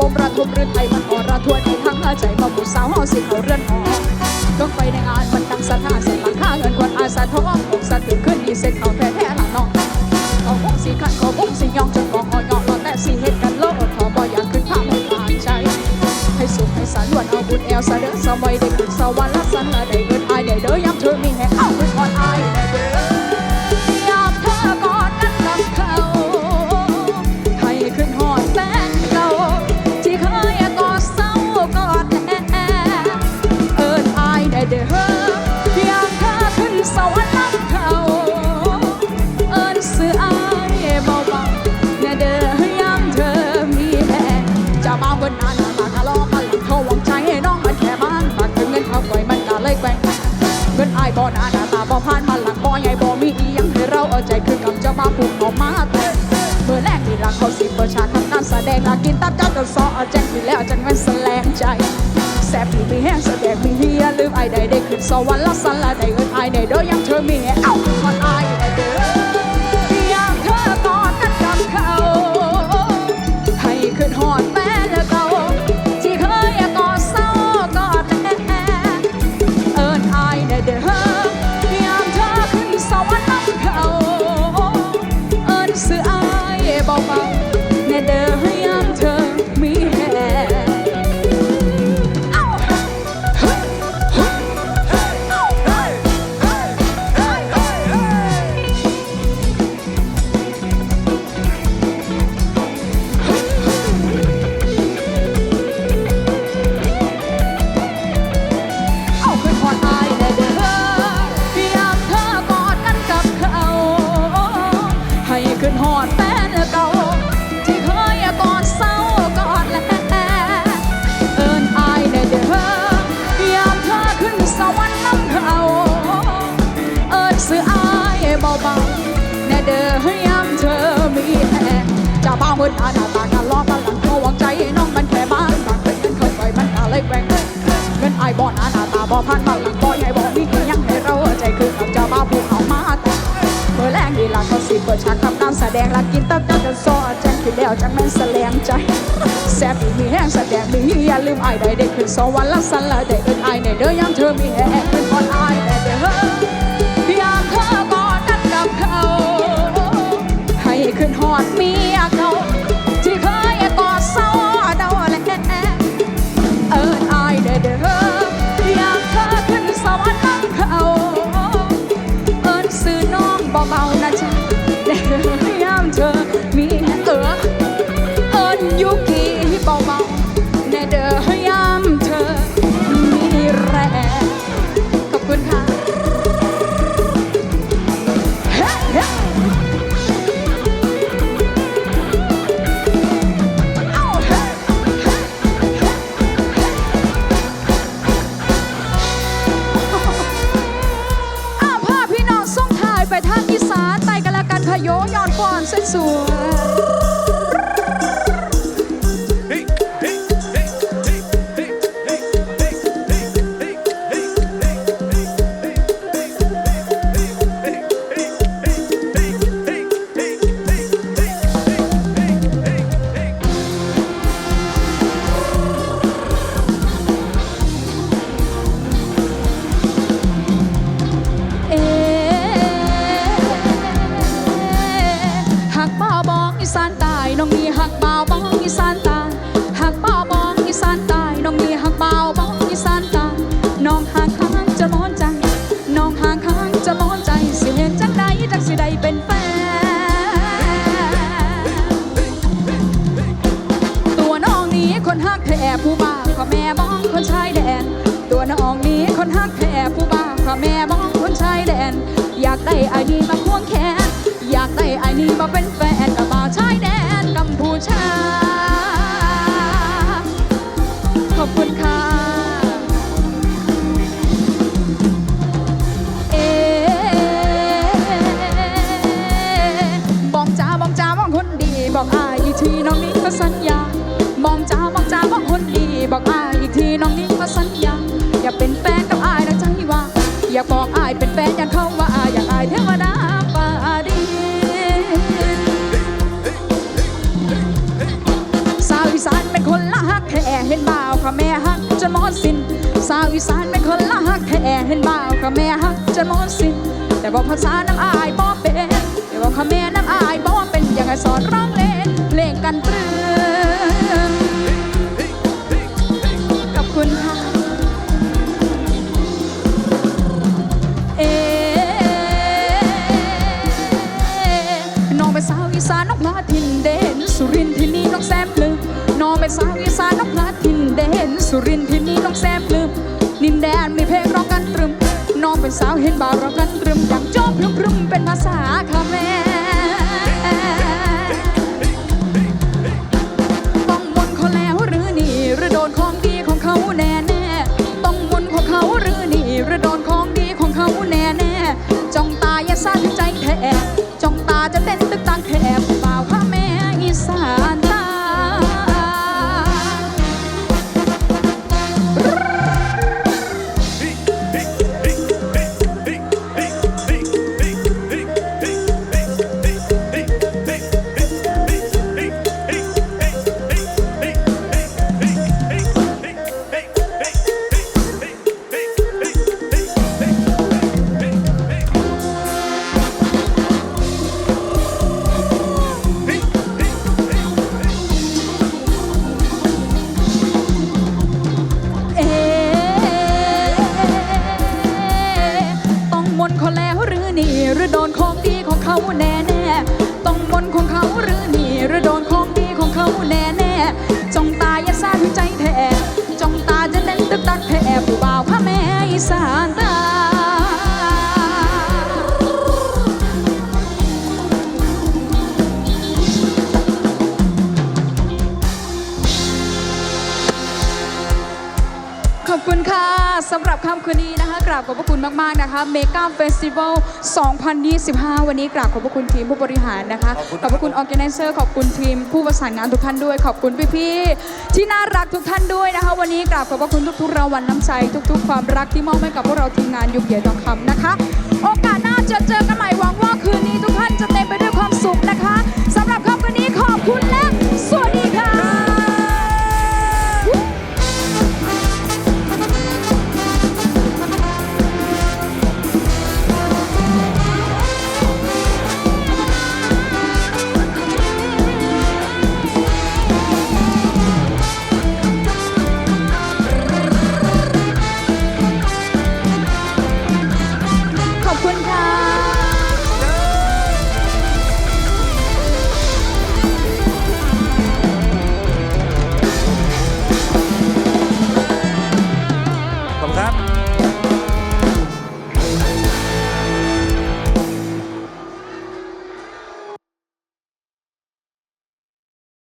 บมระทมรื่นไทยมันอ่อนระทวนในทั้งใจมาบุสาวห่อสิเขาเรือนหอต้องไปในงานมันตั้งสถานเสร็จหลังค่าเงินควรอาสาทองอกสะตื่นขึ้นดีเสร็จเขาแท้แท้ละน้องเขาคงสีขันเขาคงสียองจนกองหอยองรอแต่สีเหตุกันโลดขอบ่อยากขึ้นข้ามให้ผ่านใจให้สุขให้สันวันเอาบุญแอลสะเด้อสมัยเด็ก หนาหน้าตาบ่ผ่านมาหลังบ่ใหญ่บ่มีอีหยังให้เราเอาใจคือกับเจ้ามาผูกออกมาเต้นเมื่อแรกที่รักเขาสิบเปอร์ชาทำงานแสดงลากินตับเจ้าจนซอเอาแจ้งที่แล้วจังมันแสลงใจแซ่บที่มีแห้งแสดงมีเฮียลืมไอใดได้ขึ้นสวรรค์ละสันละได้เงินไอใดเด้อยังเธอมีเอาขึ้นก่อนไอได้เด้อย มืดหน้าหน้าตากันล้อกันหลังเขาหวังใจน้องมันแค่บ้านบางเป็นเงินเขาปล่อยมันกะเลยแกว่งเงินไอายบ่หนาหน้าตาบ่พันบังหลังบ่ใหญ่บ่มีอีหยังให้เราใจคือกับจ้าบ้าผู้เขามาแต่เมื่อแรงดีละเขาสิเปิดฉากทำการแสดงละกินตับเจ้าจนซอแจ้งขึ้นแล้วจังแม่นแสลงใจแซ่บอีมีแห้งแสดงมีอย่าลืมไอายได้ได้ขึ้นสวรรค์ละสันละได้เอิ้นอายในเด้อยามเธอมีแห้งเป็นคนอายได้เด้อ 包包那请 โยยอนฟอนสวยานตายน้องมีหักเบาวบองอีสานตายหักเบาวบองอีสานตายน้องมีหักเบาวบองอีสานตายน้องห่างค้างจะร้อนใจ น้องห่างค้างจะร้อนใจสิเห็นจังใดจังสิใดเป็นแฟนตัวน้องนี้คนหักแท้ผู้บ่า บอกจ้าบอกคนดีบอกอายอีกทีน้องนิ่งมาสัญญาอย่าเป็นแฟนกับอายนะจังที่ว่าอย่าบอกอายเป็นแฟนอยากเขาว่าอายอยากอายเทวดาป่าดีสาวอีสานเป็นคนละหักแท้เห็นบ่าวค่ะแม่หักจนมอดสิ้นสาวอีสานเป็นคนละหักแท้เห็นบ่าวค่ะแม่หักจนมอดสิ้นแต่บอกภาษาน้ำอายบ่เป็นแต่บอกค่ะแม่น้ำอายบ่เป็นยังไงสอนร้องเล่นเพลงกันเปลือ คุณค่ะ เอ๊น้องเป็นสาวอีสานนกพลาทินเด่นสุรินทร์ที่นี่น้องแซมปลืมน้องเป็นสาวอีสานนกพลาทินเด่นสุรินทร์ที่นี่น้องแซมปลืมนินแดนมีเพลงร้องกันตรึม น้องเป็นสาวเห็นบ่าวร้องกันตรึมอย่างโจ๊กพรึมพรึมเป็นภาษา รือนี่หรือโดนของดีของเขาแน่แน่ต้องมนของเขาหรือนี่หรือโดนของดีของเขาแน่แน่จ้องตาอย่าซ่านใจแทบจ้องตาจะเล่นตึกตักแทบผู้บ่าวพระแม่อีสานตาขอบคุณค่ะสำหรับคำคืนนี้นะคะ ราบขอบพระคุณมาก ๆ นะคะเมกาเฟสติวัล 2025 วันนี้กราบขอบพระคุณทีมผู้บริหารนะคะ ขอบพระคุณออแกไนเซอร์ขอบคุณทีมผู้ประสานงานทุกท่านด้วย ขอบคุณพี่ๆที่น่ารักทุกท่านด้วยนะคะ วันนี้กราบขอบพระคุณทุกๆรางวัลน้ำใจ ทุก ๆ ความรักที่มอบให้กับพวกเราทีมงานยุคเกียรติทองคำนะคะ โอกาสหน้าจะเจอกันใหม่หวังว่าคืนนี้